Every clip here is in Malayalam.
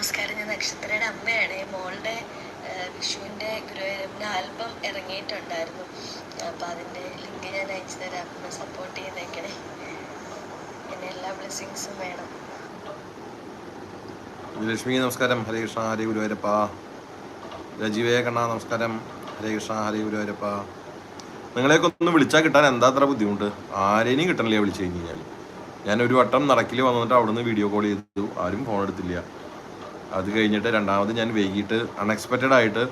നമസ്കാരം. ഞാൻ നക്ഷത്രയുടെ അമ്മയാണ്. മോളുടെ വിഷുവിന്റെ ഗുരുവായൂരപ്പന്റെ ആൽബം ഇറങ്ങിയിട്ടുണ്ടായിരുന്നു. അപ്പം അതിന്റെ ലിങ്ക് ഞാൻ അയച്ചു തരാം. സപ്പോർട്ട് ചെയ്തേക്കണേ. എന്നെ എല്ലാ ബ്ലെസ്സിങ്സും വേണം. ലക്ഷ്മി നമസ്കാരം. ഹരേ കൃഷ്ണ ഹരേ ഗുരുവായൂരപ്പ. രജീവേ കണ്ണ നമസ്കാരം. ഹരേ കൃഷ്ണ ഹരേ ഗുരുവായൂരപ്പ. നിങ്ങളെയൊക്കെ ഒന്ന് വിളിച്ചാൽ കിട്ടാൻ എന്താ അത്ര ബുദ്ധിമുട്ട്? ആരെയും കിട്ടണില്ല വിളിച്ചു കഴിഞ്ഞ് കഴിഞ്ഞാൽ ഞാൻ ഒരു വട്ടം നടക്കിൽ വന്നിട്ട് അവിടുന്ന് വീഡിയോ കോൾ ചെയ്തു. ആരും ഫോൺ എടുത്തില്ല. അത് കഴിഞ്ഞിട്ട് രണ്ടാമത് ഞാൻ വൈകിട്ട് അൺഎക്സ്പെക്റ്റഡ് ആയിട്ട്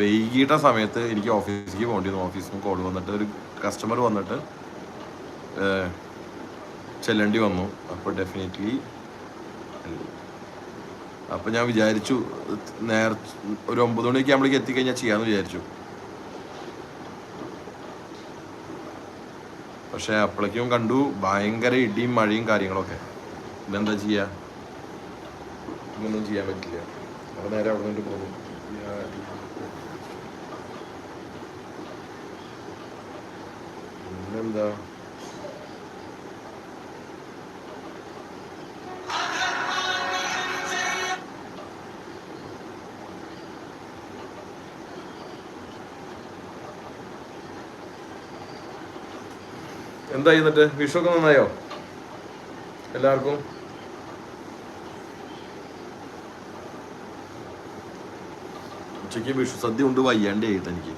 വൈകിട്ട സമയത്ത് എനിക്ക് ഓഫീസിലേക്ക് പോകേണ്ടി വന്നു ഓഫീസിൽ നിന്ന് കോൾ വന്നിട്ട് ഒരു കസ്റ്റമർ വന്നിട്ട് ചെല്ലേണ്ടി വന്നു. അപ്പോൾ ഡെഫിനറ്റ്ലി അപ്പൊ ഞാൻ വിചാരിച്ചു നേർ ഒരു ഒമ്പത് മണിയൊക്കെ ആകുമ്പോഴേക്ക് എത്തിക്കഴിഞ്ഞാൽ ചെയ്യാമെന്ന് വിചാരിച്ചു. പക്ഷേ അപ്പോഴേക്കും കണ്ടു ഭയങ്കര ഇടിയും മഴയും കാര്യങ്ങളൊക്കെ. ഇതെന്താ ചെയ്യാ? ഇതൊന്നും ചെയ്യാൻ പറ്റില്ല. അവിടെ നേരെ അവിടെ നിന്ന് പോകുന്നു പിന്നെന്താ? എന്താ എന്നിട്ട്? വിഷു ഒക്കെ നന്നായോ? എല്ലാവർക്കും? ഉച്ചയ്ക്ക് വിഷു സദ്യ കൊണ്ട് വയ്യാണ്ടേ എനിക്ക്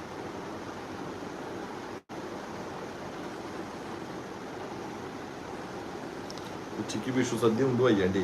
ഉച്ചയ്ക്ക് വിഷു സദ്യ കൊണ്ട് വയ്യാണ്ടേ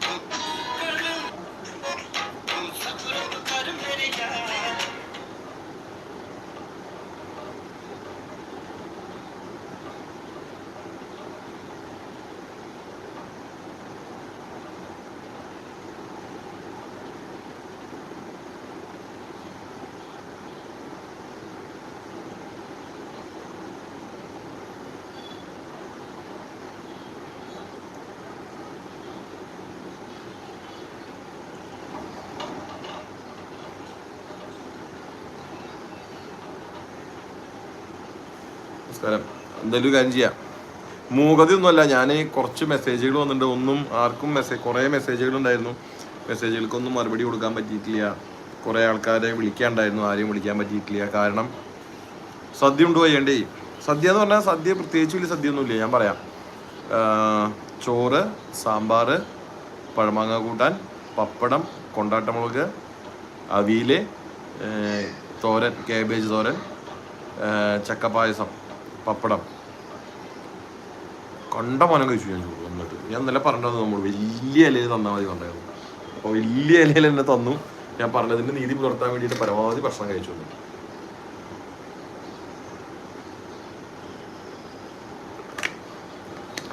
നമസ്കാരം. എന്തായാലും ഒരു കാര്യം ചെയ്യാം. മൂകതയൊന്നുമല്ല ഞാൻ കുറച്ച് മെസ്സേജുകൾ വന്നിട്ടുണ്ട്. ഒന്നും ആർക്കും മെസ്സേജ് കുറേ മെസ്സേജുകൾ ഉണ്ടായിരുന്നു. മെസ്സേജുകൾക്കൊന്നും മറുപടി കൊടുക്കാൻ പറ്റിയിട്ടില്ല. കുറേ ആൾക്കാരെ വിളിക്കാണ്ടായിരുന്നു. ആരെയും വിളിക്കാൻ പറ്റിയിട്ടില്ല. കാരണം സദ്യ ഉണ്ട് വയ്യണ്ടേ? സദ്യ എന്ന് പറഞ്ഞാൽ സദ്യ പ്രത്യേകിച്ച് വലിയ സദ്യ ഒന്നുമില്ല ഞാൻ പറയാം. ചോറ് സാമ്പാർ പഴമാങ്ങ കൂട്ടാൻ പപ്പടം കൊണ്ടാട്ടമുളക് അവിയൽ തോരൻ കേബേജ് തോരൻ ചക്കപ്പായസം. പപ്പടം. കണ്ട മോനെ കഴിച്ചു ഞാൻ ചോറ് വന്നിട്ട്. ഞാൻ നല്ല പറഞ്ഞത് നമ്മൾ വലിയ ഇലയിൽ തന്നാൽ മതി പറഞ്ഞായിരുന്നു. അപ്പോൾ വലിയ ഇലയിൽ എന്നെ തന്നു. ഞാൻ പറഞ്ഞതിന്റെ നീതി പുലർത്താൻ വേണ്ടിയിട്ട് പരമാവധി ഭക്ഷണം കഴിച്ചു വന്നു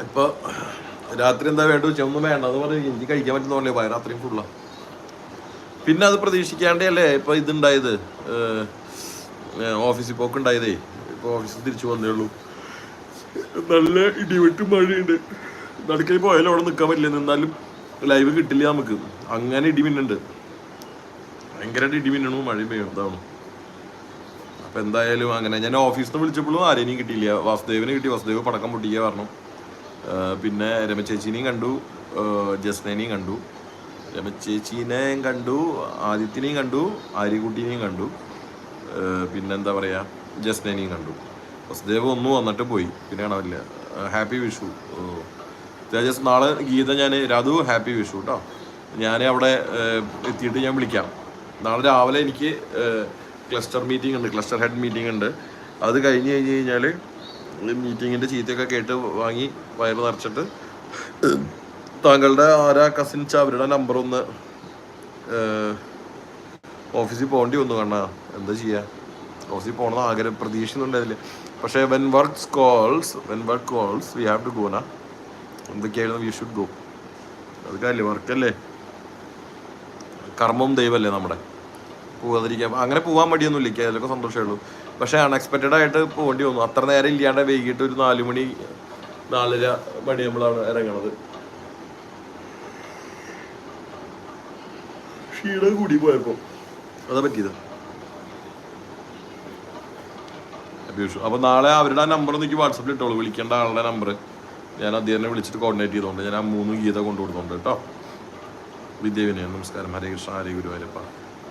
ഇപ്പൊ രാത്രി എന്താ വേണ്ടത് ചെന്നും വേണ്ട. എന്ന് പറഞ്ഞു എനിക്ക് കഴിക്കാൻ പറ്റുന്ന പോയ രാത്രിയും ഫുള്ളാണ് പിന്നെ അത് പ്രതീക്ഷിക്കാണ്ടേ അല്ലേ ഇപ്പൊ ഇതുണ്ടായത് ഓഫീസിൽ പോക്കുണ്ടായതേ. ഇപ്പൊ ഓഫീസിൽ തിരിച്ചു വന്നേ ഉള്ളൂ. നല്ല ഇടിവെട്ട് മഴയുണ്ട്. നടക്കൽ പോയാലും അവിടെ നിൽക്കാൻ പറ്റില്ല. എന്നാലും ലൈവ് കിട്ടില്ല നമുക്ക്. അങ്ങനെ ഇടിമിന്നുണ്ട് ഭയങ്കരമായിട്ട് ഇടിമിന്നണു മഴയും മഴ ഇതാണ് അപ്പം എന്തായാലും അങ്ങനെ. ഞാൻ ഓഫീസിൽ നിന്ന് വിളിച്ചപ്പോഴും ആരെയും കിട്ടിയില്ല. വാസുദേവിനെ കിട്ടി. വാസുദേവ് പടക്കം പൊട്ടിക്കുക പറഞ്ഞു. പിന്നെ രമചേച്ചിനെയും കണ്ടു. ജസ്നേനെയും കണ്ടു. രമചേച്ചീനെയും കണ്ടു. ആദിത്യനെയും കണ്ടു. ആര്യക്കുട്ടീനെയും കണ്ടു. പിന്നെന്താ പറയാ? ജസ്നേനെയും കണ്ടു. വസുദേവ് ഒന്നും വന്നിട്ട് പോയി. പിന്നെ കാണാനില്ല ഹാപ്പി വിഷു. തേജസ് നാളെ ഗീത ഞാൻ രാധു ഹാപ്പി വിഷു കേട്ടോ ഞാൻ അവിടെ എത്തിയിട്ട് ഞാൻ വിളിക്കാം. നാളെ രാവിലെ എനിക്ക് ക്ലസ്റ്റർ മീറ്റിംഗ് ഉണ്ട് ക്ലസ്റ്റർ ഹെഡ് മീറ്റിംഗ് ഉണ്ട്. അത് കഴിഞ്ഞ് കഴിഞ്ഞ് കഴിഞ്ഞാൽ മീറ്റിങ്ങിന്റെ ചീത്തയൊക്കെ കേട്ട് വാങ്ങി വയറ് നിറച്ചിട്ട് താങ്കളുടെ ആരാ കസിൻസ് അവരുടെ നമ്പർ ഒന്ന് ഓഫീസിൽ പോകേണ്ടി വന്നു കണ്ണാ. എന്താ ചെയ്യാ? ഓഫീസിൽ പോകണമെന്ന് ആഗ്രഹം പ്രതീക്ഷിക്കുന്നുണ്ടായില്ല പക്ഷേ when work calls when work calls we have to go നാ എന്തൊക്കെയായിരുന്നു? വി ഷുഡ് ഗോ അത് കാര്യമില്ല വർക്കല്ലേ കർമ്മവും ദൈവമല്ലേ നമ്മുടെ? പോകാതിരിക്കാൻ അങ്ങനെ പോകാൻ മടിയൊന്നുമില്ല എനിക്ക് അതിലൊക്കെ സന്തോഷമേ ഉള്ളൂ. പക്ഷേ അൺഎക്സ്പെക്റ്റഡ് ആയിട്ട് പോകേണ്ടി വന്നു. അത്ര നേരം ഇല്ലാണ്ട് വൈകിട്ട് ഒരു നാല് മണി നാലര മണിയാകുമ്പോഴാണ് ഇറങ്ങണത്. ക്ഷീണം കൂടി പോയപ്പോ. അതാ പറ്റിയത്. അഭിഷു അപ്പോൾ നാളെ അവരുടെ ആ നമ്പർ എനിക്ക് വാട്സപ്പിൽ ഇട്ടോളൂ. വിളിക്കേണ്ട ആളുടെ നമ്പർ ഞാൻ അദ്ദേഹത്തിനെ വിളിച്ചിട്ട് കോർഡിനേറ്റ് ചെയ്തോണ്ട് ഞാൻ ആ മൂന്ന് ഗീത കൊണ്ടു കൊടുത്തോണ്ട് കേട്ടോ. വിദ്യവിനയൻ നമസ്കാരം. ഹരേ കൃഷ്ണ ഹരേ ഗുരുവായൂരപ്പ.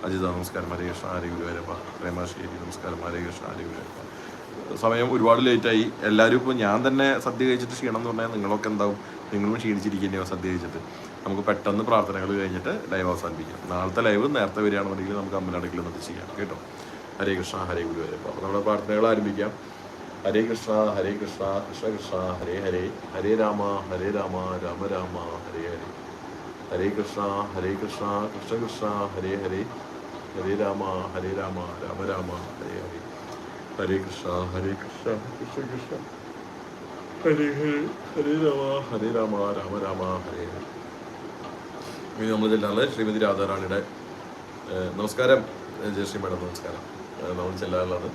അജിത നമസ്കാരം. ഹരേ കൃഷ്ണ ഹരേ ഗുരുവായൂരപ്പ. പ്രേമാശ്ശേരി നമസ്കാരം. ഹരേ കൃഷ്ണ ഹരേ ഗുരുവായൂരപ്പ. സമയം ഒരുപാട് ലേറ്റായി എല്ലാവരും ഇപ്പോൾ ഞാൻ തന്നെ സദ്യ കഴിച്ചിട്ട് ക്ഷീണം എന്ന് പറഞ്ഞാൽ നിങ്ങളൊക്കെ എന്താവും? നിങ്ങളും ക്ഷീണിച്ചിരിക്കുന്നയോ സദ്യ കഴിച്ചിട്ട്. നമുക്ക് പെട്ടെന്ന് പ്രാർത്ഥനകൾ കഴിഞ്ഞിട്ട് ലൈവ് അവസാനിപ്പിക്കാം. നാളത്തെ ലൈവ് നേരത്തെ വരികയാണെന്നുണ്ടെങ്കിൽ നമുക്ക് അമ്പലടക്കിൽ നിന്ന് ചെയ്യാം. കേട്ടോ? ഹരേ കൃഷ്ണ ഹരേ ഗുരുവായൂരപ്പ അപ്പോൾ നമ്മുടെ പ്രാർത്ഥനകൾ ആരംഭിക്കാം. ഹരേ കൃഷ്ണ ഹരേ കൃഷ്ണ കൃഷ്ണ കൃഷ്ണ ഹരേ ഹരേ. ഹരേ രാമ ഹരേ രാമ രാമ രാമ ഹരേ ഹരേ. ഹരേ കൃഷ്ണ ഹരേ കൃഷ്ണ കൃഷ്ണ കൃഷ്ണ ഹരേ ഹരേ. ഹരേ രാമ ഹരേ രാമ രാമ രാമ ഹരേ ഹരേ. ഹരേ കൃഷ്ണ ഹരേ കൃഷ്ണ കൃഷ്ണ കൃഷ്ണ. ഹരേ ഹരേ ഹരേ രാമ ഹരേ രാമ രാമ രാമ ഹരേ ഹരേ. ഇനി നമ്മൾ ശ്രീമതി രാധാറാണിയുടെ നമസ്കാരം. ജയശ്രീ മേഡം നമസ്കാരം. നമ്മൾ ചെല്ലാറുള്ളത്.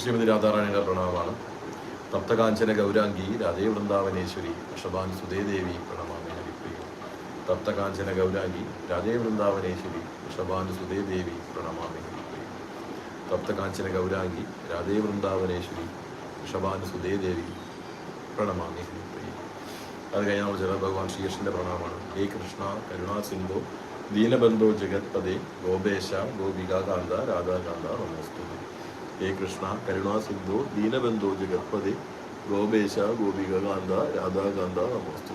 ശ്രീമതി രാധാറാണിയുടെ പ്രണാമമാണ്. തപ്തകാഞ്ചന ഗൗരാംഗി രാധേ വൃന്ദാവനേശ്വരി വൃഷഭാൻ സുധേദേവി പ്രണമാമി ഹരിപ്രിയ തപ്തകാഞ്ചന ഗൗരാംഗി രാധേ വൃന്ദാവനേശ്വരി വൃഷഭാൻ സുധേദേവി പ്രണമാമി ഹരിപ്രിയ തപ്തകാഞ്ചന ഗൗരാംഗി രാധേ വൃന്ദാവനേശ്വരി വൃഷഭാൻ സുധേദേവി പ്രണമാമി ഹരിപ്രിയ അത് കഴിഞ്ഞ് നമ്മൾ ചില ഭഗവാൻ ശ്രീകൃഷ്ണന്റെ പ്രണാമമാണ്. ഹേ കൃഷ്ണ കരുണാ സിന്ധു ദീനബന്ധോ ജഗത്പദേ ഗോപേശ ഗോപികാകാന്ത രാധാകാന്ത നമസ്തു. ഹേ കൃഷ്ണ കരുണാസിന്ധു ദീനബന്ധോ ജഗത്പദേ ഗോപേശ ഗോപികാകാന്ത രാധാകാന്ത നമസ്തു.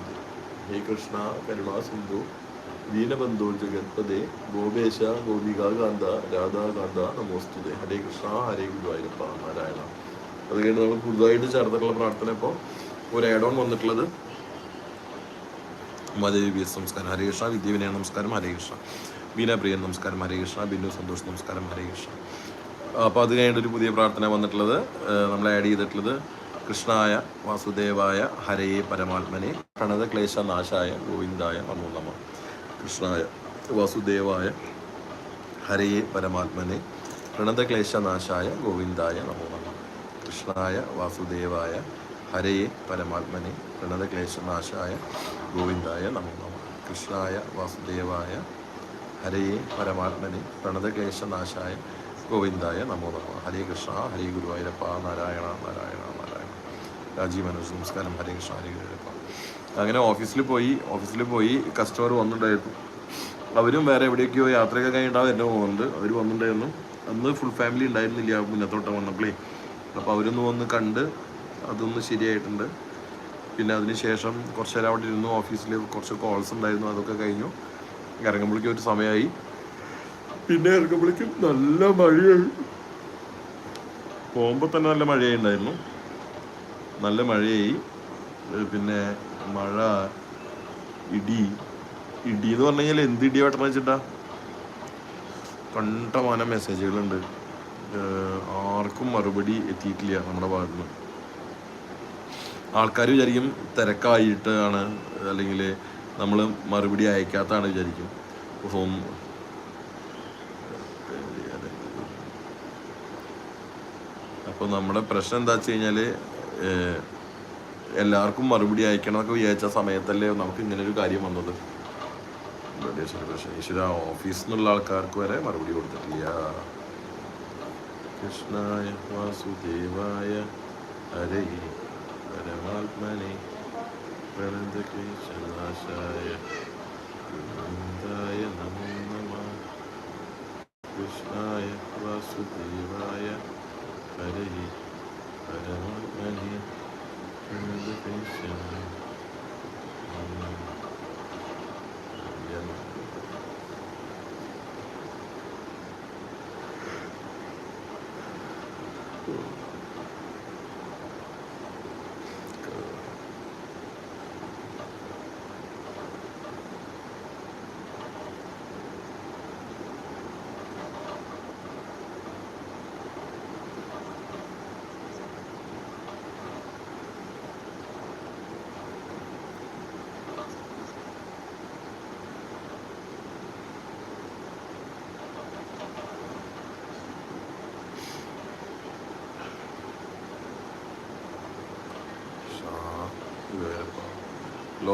ഹേ കൃഷ്ണ കരുണാസിന്ധു ദീനബന്ധോ ജഗത്പദേ ഗോപേശ ഗോപികാകാന്ത രാധാകാന്ത നമോസ്തു. ഹരേ കൃഷ്ണ ഹരേ ഗുരുവായൂരപ്പ നാരായണ. അത് കഴിഞ്ഞ് നമ്മൾ പുതുതായിട്ട് ചേർത്തിട്ടുള്ള പ്രാർത്ഥന ഇപ്പോൾ ഒരു ഏഡോൺ വന്നിട്ടുള്ളത് ഉമാദേവി എസ് നമസ്കാരം. ഹരേ കൃഷ്ണ. വിദ്യാവിനയ നമസ്കാരം. ഹരേ കൃഷ്ണ. ബീന പ്രിയൻ നമസ്കാരം. ഹരേ കൃഷ്ണ. ബിന്നു സന്തോഷ് നമസ്കാരം. ഹരേ കൃഷ്ണ. അപ്പോൾ അത് കഴിഞ്ഞിട്ട് ഒരു പുതിയ പ്രാർത്ഥന വന്നിട്ടുള്ളത് നമ്മൾ ആഡ് ചെയ്തിട്ടുള്ളത് കൃഷ്ണായ വാസുദേവായ ഹരയെ പരമാത്മനെ നാശായ ഗോവിന്ദായ നമോ നമ കൃഷ്ണായ വാസുദേവായ ഹരയെ പരമാത്മനെ നാശായ ഗോവിന്ദായ നമോ നമ കൃഷ്ണായ വാസുദേവായ ഹരയെ പരമാത്മനെ പ്രണതക്ലേശനാശായ ഗോവിന്ദായ നമോ നമ കൃഷ്ണായ വാസുദേവായ ഹരയെ പരമാത്മനെ പ്രണതക്ലേശനാശായ ഗോവിന്ദായ നമോ നമ. ഹരേ കൃഷ്ണ ഹരേ ഗുരുവായൂരപ്പ നാരായണ നാരായണ നാരായണ. രാജീവ് മനോജ് നമസ്കാരം. ഹരേ കൃഷ്ണ ഹരേ ഗുരുവായൂരപ്പ. അങ്ങനെ ഓഫീസിൽ പോയി ഓഫീസിൽ പോയി കസ്റ്റമർ വന്നിട്ടുണ്ടായിരുന്നു. അവരും വേറെ എവിടെയൊക്കെയോ യാത്രയൊക്കെ കഴിഞ്ഞിട്ടാണ് എന്റെ പോകുന്നുണ്ട് അവർ വന്നിട്ടുണ്ടായിരുന്നു. അന്ന് ഫുൾ ഫാമിലി ഉണ്ടായിരുന്നില്ല. മുന്നത്തോട്ടം വന്നപ്പോഴേ അപ്പോൾ അവരൊന്ന് വന്ന് കണ്ട് അതൊന്ന് ശരിയായിട്ടുണ്ട്. പിന്നെ അതിനുശേഷം കുറച്ച് നേരം അവിടെ ഇരുന്നു ഓഫീസിൽ കുറച്ച് കോൾസ് ഉണ്ടായിരുന്നു അതൊക്കെ കഴിഞ്ഞു. ഇറങ്ങുമ്പോഴേക്കും ഒരു സമയമായി പിന്നെ ഇറങ്ങുമ്പോഴേക്കും നല്ല മഴയായി. പോകുമ്പോൾ തന്നെ നല്ല മഴയായി ഉണ്ടായിരുന്നു നല്ല മഴയായി. പിന്നെ മഴ ഇടി. ഇടി എന്ന് പറഞ്ഞു കഴിഞ്ഞാൽ എന്ത് ഇടി വെട്ടണം വെച്ചിട്ടാ കണ്ടമാനം മെസ്സേജുകളുണ്ട് ആർക്കും മറുപടി എത്തിയിട്ടില്ല നമ്മുടെ ഭാഗത്ത് നിന്ന്. ആൾക്കാർ വിചാരിക്കും തിരക്കായിട്ടാണ് അല്ലെങ്കിൽ നമ്മൾ മറുപടി അയക്കാത്താണ് വിചാരിക്കും. ഹോം അപ്പോൾ നമ്മുടെ പ്രശ്നം എന്താ വെച്ച് കഴിഞ്ഞാൽ എല്ലാവർക്കും മറുപടി അയക്കണം എന്നൊക്കെ വിചാരിച്ച സമയത്തല്ലേ നമുക്ക് ഇങ്ങനൊരു കാര്യം വന്നത്. പ്രശ്നം. ഈശ്വര ഓഫീസിൽ നിന്നുള്ള ആൾക്കാർക്ക് വരെ മറുപടി കൊടുത്തിട്ടില്ല. കൃഷ്ണായ വാസുദേവായ ഹരേ പരമാത്മനെ പ്രണതകേശനാശായ ഗോവിന്ദായ നമോ നമ കൃഷ്ണായ വാസുദേവായ ഹരേ പരമാത്മനെ പ്രണതകേശനായ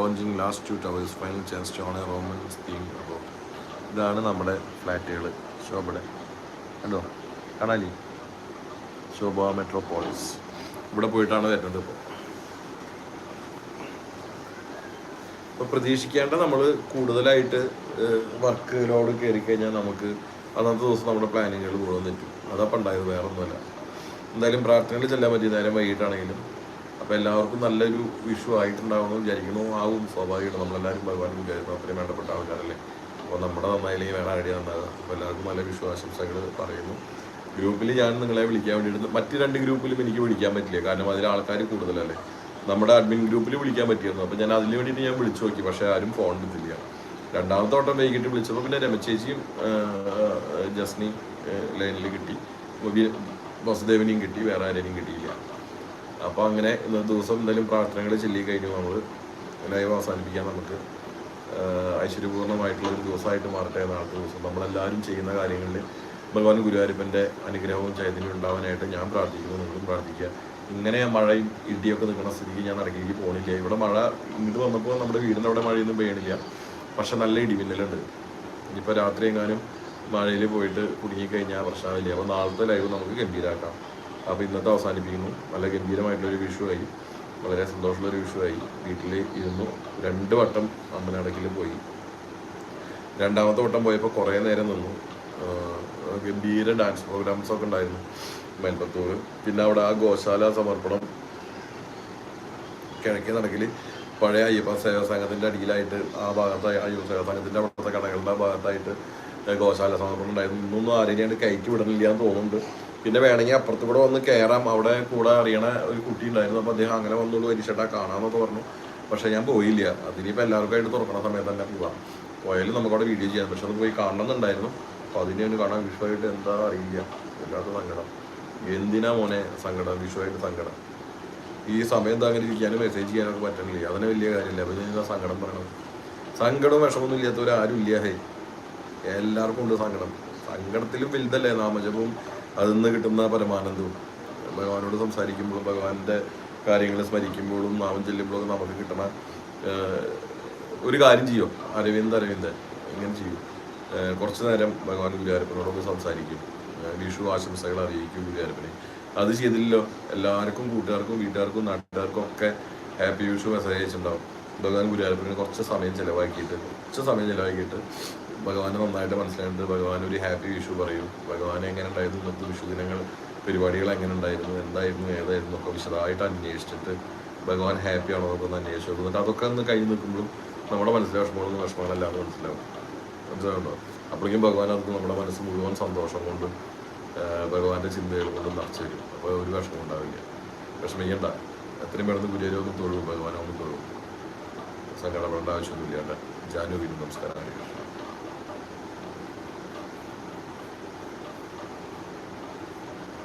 launching last two towers final chance to own a Roman theme അപ്പോൾ ഇതാണ് നമ്മുടെ ഫ്ലാറ്റുകൾ ശോഭയുടെ. കണ്ടോ? കാണാലി ശോഭ മെട്രോപോളിസ് ഇവിടെ പോയിട്ടാണ് വരുന്നത് ഇപ്പോൾ ഇപ്പോൾ പ്രതീക്ഷിക്കേണ്ട നമ്മൾ കൂടുതലായിട്ട് വർക്ക് ലോഡ് കയറി കഴിഞ്ഞാൽ നമുക്ക് അന്നത്തെ ദിവസം നമ്മുടെ പ്ലാനിങ്ങുകൾ കൂടുതൽ നിൽക്കും അതപ്പം ഉണ്ടായത് വേറെ ഒന്നുമല്ല എന്തായാലും പ്രാർത്ഥനകൾ ചെല്ലാൻ പറ്റിയ നേരം വൈകിട്ടാണെങ്കിലും അപ്പോൾ എല്ലാവർക്കും നല്ലൊരു വിഷു ആയിട്ടുണ്ടാവുമെന്ന് വിചാരിക്കണോ ആവും സ്വാഭാവികമായിട്ട്. നമ്മളെല്ലാവരും ഭഗവാൻ വിചാരിക്കണം അത്രയും വേണ്ടപ്പെട്ട ആൾക്കാരല്ലേ? അപ്പോൾ നമ്മുടെ നന്നായില്ലെങ്കിൽ വേറെ ഐഡിയ നന്നാകുക അപ്പോൾ എല്ലാവർക്കും നല്ല വിഷു ആശംസകൾ പറയുന്നു. ഗ്രൂപ്പിൽ ഞാൻ നിങ്ങളെ വിളിക്കാൻ വേണ്ടിയിട്ട് മറ്റ് രണ്ട് ഗ്രൂപ്പിലും എനിക്ക് വിളിക്കാൻ പറ്റില്ല. കാരണം അതിൽ ആൾക്കാർ കൂടുതലല്ലേ. നമ്മുടെ അഡ്മിൻ ഗ്രൂപ്പിൽ വിളിക്കാൻ പറ്റിയിരുന്നു. അപ്പോൾ ഞാൻ അതിന് വേണ്ടിയിട്ട് ഞാൻ വിളിച്ചു നോക്കി. പക്ഷേ ആരും ഫോൺ എടുത്തില്ല. രണ്ടാമത്തെ വട്ടം വൈകിട്ട് വിളിച്ചപ്പോൾ പിന്നെ രമചേച്ചിയും ജസ്നി ലൈനിൽ കിട്ടി. വസുദേവനെയും കിട്ടി. വേറെ ആരെയും കിട്ടിയില്ല. അപ്പോൾ അങ്ങനെ ഇന്നത്തെ ദിവസം എന്തായാലും പ്രാർത്ഥനകൾ ചൊല്ലി കഴിഞ്ഞു. നമ്മൾ ലൈവ് അവസാനിപ്പിക്കാൻ നമുക്ക്. ഐശ്വര്യപൂർണമായിട്ടുള്ള ഒരു ദിവസമായിട്ട് മാറട്ടെ നാളത്തെ ദിവസം. നമ്മളെല്ലാവരും ചെയ്യുന്ന കാര്യങ്ങളിൽ ഭഗവാൻ ഗുരുവായൂരപ്പന്റെ അനുഗ്രഹവും ചൈതന്യം ഉണ്ടാവാനായിട്ട് ഞാൻ പ്രാർത്ഥിക്കുന്നു നിങ്ങളും പ്രാർത്ഥിക്കുക. ഇങ്ങനെ മഴയും ഇടിയൊക്കെ നിൽക്കുന്ന സ്ഥിതിക്ക് ഞാൻ നടക്കിലേക്ക് പോകണില്ല ഇവിടെ മഴ ഇങ്ങോട്ട് വന്നപ്പോൾ നമ്മുടെ വീടിന്റെ അവിടെ മഴയൊന്നും പെയ്യണില്ല. പക്ഷെ നല്ല ഇടിമിന്നലുണ്ട്. ഇനിയിപ്പോൾ രാത്രി എങ്ങാനും മഴയിൽ പോയിട്ട് കുടുങ്ങിക്കഴിഞ്ഞാൽ പ്രശ്നമില്ല. അപ്പോൾ നാളത്തെ ലൈവ് നമുക്ക് ഗംഭീരമാക്കാം അപ്പോൾ ഇന്നത്തെ അവസാനിപ്പിക്കുന്നു. നല്ല ഗംഭീരമായിട്ടുള്ളൊരു വിഷുവായി വളരെ സന്തോഷമുള്ളൊരു വിഷുവായി വീട്ടിൽ ഇരുന്നു. രണ്ട് വട്ടം അമ്പലടക്കിൽ പോയി. രണ്ടാമത്തെ വട്ടം പോയപ്പോൾ കുറേ നേരം നിന്നു. ഗംഭീര ഡാൻസ് പ്രോഗ്രാംസ് ഒക്കെ ഉണ്ടായിരുന്നു മേൽപ്പത്തൂർ പിന്നെ അവിടെ ആ ഗോശാല സമർപ്പണം കിഴക്കേ നടക്കിൽ പഴയ അയ്യപ്പ സേവാ സംഘത്തിന്റെ അടിയിലായിട്ട് ആ ഭാഗത്ത് അയ്യപ്പ സേവാ സംഘത്തിന്റെ അവിടുത്തെ കടകളുടെ ഭാഗത്തായിട്ട് ഗോശാല സമർപ്പണം ഉണ്ടായിരുന്നു. ഇന്നൊന്നും ആരെയും കയറ്റി വിടണില്ല എന്ന് തോന്നുന്നുണ്ട്. പിന്നെ വേണമെങ്കിൽ അപ്പുറത്ത് കൂടെ വന്ന് കയറാം. അവിടെ കൂടെ അറിയണ ഒരു കുട്ടി ഉണ്ടായിരുന്നു. അപ്പോൾ അദ്ദേഹം അങ്ങനെ വന്നോളൂ വരിച്ചേട്ടാ കാണാമെന്നൊക്കെ പറഞ്ഞു. പക്ഷേ ഞാൻ പോയില്ല. അതിനിപ്പോൾ എല്ലാവർക്കും ആയിട്ട് തുറക്കണ സമയത്ത് തന്നെ പോവാം. പോയാലും നമുക്കവിടെ വീഡിയോ ചെയ്യാം. പക്ഷെ അത് പോയി കാണണമെന്നുണ്ടായിരുന്നു. അപ്പോൾ അതിനെ ഒന്ന് കാണാൻ വിഷുവായിട്ട് എന്താ അറിയില്ല. വല്ലാത്ത സങ്കടം. എന്തിനാ മോനെ സങ്കടം? വിഷുവായിട്ട് സങ്കടം. ഈ സമയം എന്താ അങ്ങനെ ഇരിക്കാനും മെസ്സേജ് ചെയ്യാനൊക്കെ പറ്റണില്ല. അതിന് വലിയ കാര്യമില്ല അപ്പോൾ ഞാൻ സങ്കടം പറയണം സങ്കടവും വിഷമൊന്നും ഇല്ലാത്തവരാരും ഇല്ല. ഹേ എല്ലാവർക്കും ഉണ്ട് സങ്കടം. സങ്കടത്തിലും വലുതല്ലേ നാമജപവും അതിൽ നിന്ന് കിട്ടുന്ന പരമാനന്ദവും. ഭഗവാനോട് സംസാരിക്കുമ്പോഴും ഭഗവാന്റെ കാര്യങ്ങൾ സ്മരിക്കുമ്പോഴും നാമം ചെല്ലുമ്പോഴും നമുക്ക് കിട്ടണ ഒരു കാര്യം ചെയ്യും? അരവിന്ദ് അരവിന്ദ്. ഇങ്ങനെ ചെയ്യും. കുറച്ചു നേരം ഭഗവാൻ ഗുരുവായൂരപ്പനോടൊന്ന് സംസാരിക്കും. വിഷു ആശംസകൾ അറിയിക്കും ഗുരുവായൂരപ്പനെ. അത് ചെയ്തില്ലല്ലോ. എല്ലാവർക്കും കൂട്ടുകാർക്കും വീട്ടുകാർക്കും നാട്ടുകാർക്കും ഒക്കെ ഹാപ്പി വിഷു മെസ്സേജ് അയച്ചിട്ടുണ്ടാവും. ഭഗവാൻ ഗുരുവായൂരപ്പനെ കുറച്ച് സമയം ചിലവാക്കിയിട്ട് കുറച്ച് സമയം ചിലവാക്കിയിട്ട് ഭഗവാനെ നന്നായിട്ട് മനസ്സിലായിട്ട് ഭഗവാൻ ഒരു ഹാപ്പി വിഷു പറയും. ഭഗവാൻ എങ്ങനെ ഉണ്ടായിരുന്നു? ഇന്നത്തെ വിഷു ദിനങ്ങൾ പരിപാടികൾ എങ്ങനെ ഉണ്ടായിരുന്നു? എന്തായിരുന്നു? ഏതായിരുന്നു? ഒക്കെ വിശദമായിട്ട് അന്വേഷിച്ചിട്ട് ഭഗവാൻ ഹാപ്പി ആണോ എന്നൊക്കെ ഒന്ന് അന്വേഷിച്ചു. എന്നിട്ട് അതൊക്കെ ഒന്ന് കഴിഞ്ഞ് നിൽക്കുമ്പോഴും നമ്മുടെ മനസ്സിലെ വിഷമങ്ങളൊന്നും വിഷമങ്ങളല്ലാതെ മനസ്സിലാവും. മനസ്സിലാവുണ്ടോ അപ്പോഴേക്കും ഭഗവാൻ അത് നമ്മുടെ മനസ്സ് മുഴുവൻ സന്തോഷം കൊണ്ട് ഭഗവാന്റെ ചിന്തകൾ കൊണ്ട് നിറച്ചു തരും. അപ്പോൾ ഒരു വിഷമം ഉണ്ടാവില്ല. വിഷമിക്കണ്ട. എത്രയും പെട്ടെന്ന് ഗുരുവായൂരൊന്നും തൊഴും ഭഗവാനെ തൊഴുവും? സങ്കടപ്പെടേണ്ട ആവശ്യമൊന്നുമില്ലാണ്ട്. ജാനുവിനും നമസ്കാരം. ഹരേ കൃഷ്ണ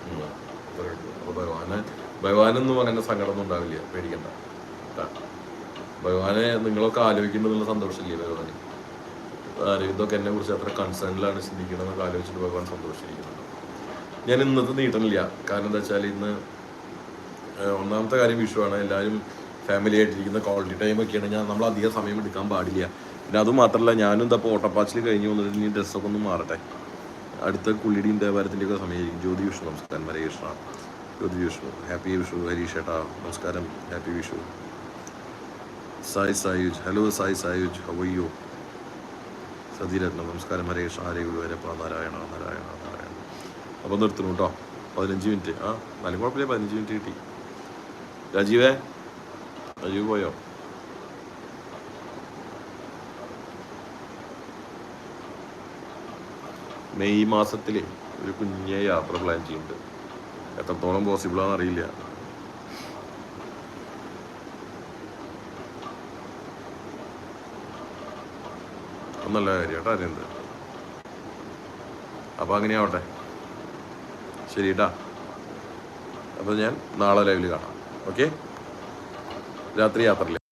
ഉം. അത്രേ ഉള്ളൂ. അപ്പൊ ഭഗവാന് ഭഗവാനൊന്നും അങ്ങനെ സങ്കടമൊന്നും ഉണ്ടാവില്ല പേടിക്കണ്ട. ഭഗവാനെ നിങ്ങളൊക്കെ ആലോചിക്കേണ്ടതുള്ള സന്തോഷമില്ലേ ഭഗവാന് അരവിന്ദൊക്കെ എന്നെ കുറിച്ച് അത്ര കൺസേണിലാണ് ചിന്തിക്കണമെന്നൊക്കെ ആലോചിച്ചിട്ട് ഭഗവാൻ സന്തോഷിച്ചിരിക്കുന്നുണ്ട്. ഞാൻ ഇന്നത്തെ നീട്ടണില്ല. കാരണം എന്താ വെച്ചാൽ ഇന്ന് ഒന്നാമത്തെ കാര്യം വിഷുവാണ് എല്ലാവരും ഫാമിലി ആയിട്ടിരിക്കുന്ന ക്വാളിറ്റി ടൈം ഒക്കെയാണ്. ഞാൻ നമ്മൾ അധികം സമയം എടുക്കാൻ പാടില്ല. പിന്നെ അത് മാത്രമല്ല ഞാനും ഇതപ്പോൾ ഓട്ടപ്പാച്ചിൽ കഴിഞ്ഞ് വന്നിട്ട് ഇനി ഡ്രസ്സൊക്കെ ഒന്ന് മാറട്ടെ. അടുത്ത കുള്ളിയുടെയും ദേവാലയത്തിന്റെയൊക്കെ സമയമായിരിക്കും ജ്യോതി വിഷ്ണു നമസ്കാരം. ഹരേ കൃഷ്ണ. ജ്യോതി വിഷ്ണു. ഹാപ്പി വിഷു ഹരീഷ് ഏട്ടാ നമസ്കാരം. ഹാപ്പി വിഷു സായ് സായുജ്. ഹലോ സായ് സായുജ്. ഹവയ്യോ സതീരത്നം നമസ്കാരം. ഹരേ കൃഷ്ണ. ഹരേ ഗുരുവരപ്പ നാരായണ. നാരായണ. നാരായണ. അപ്പോൾ നിർത്തുന്നു കേട്ടോ പതിനഞ്ച് മിനിറ്റ്. ആ നല്ല കുഴപ്പമില്ല. പതിനഞ്ച് മിനിറ്റ് കിട്ടി. രാജീവേ രാജീവ് പോയോ? മെയ് മാസത്തിൽ ഒരു കുഞ്ഞ യാത്ര പ്ലാൻ ചെയ്യുന്നുണ്ട് എത്രത്തോളം പോസിബിൾ ആണെന്ന് അറിയില്ല. നല്ല കാര്യം കേട്ടോ അറിയുന്നത് അപ്പോൾ അങ്ങനെയാവട്ടെ ശരി കേട്ടാ അപ്പോൾ ഞാൻ നാളെ ലൈവിൽ കാണാം. ഓക്കെ രാത്രി യാത്രയില്ല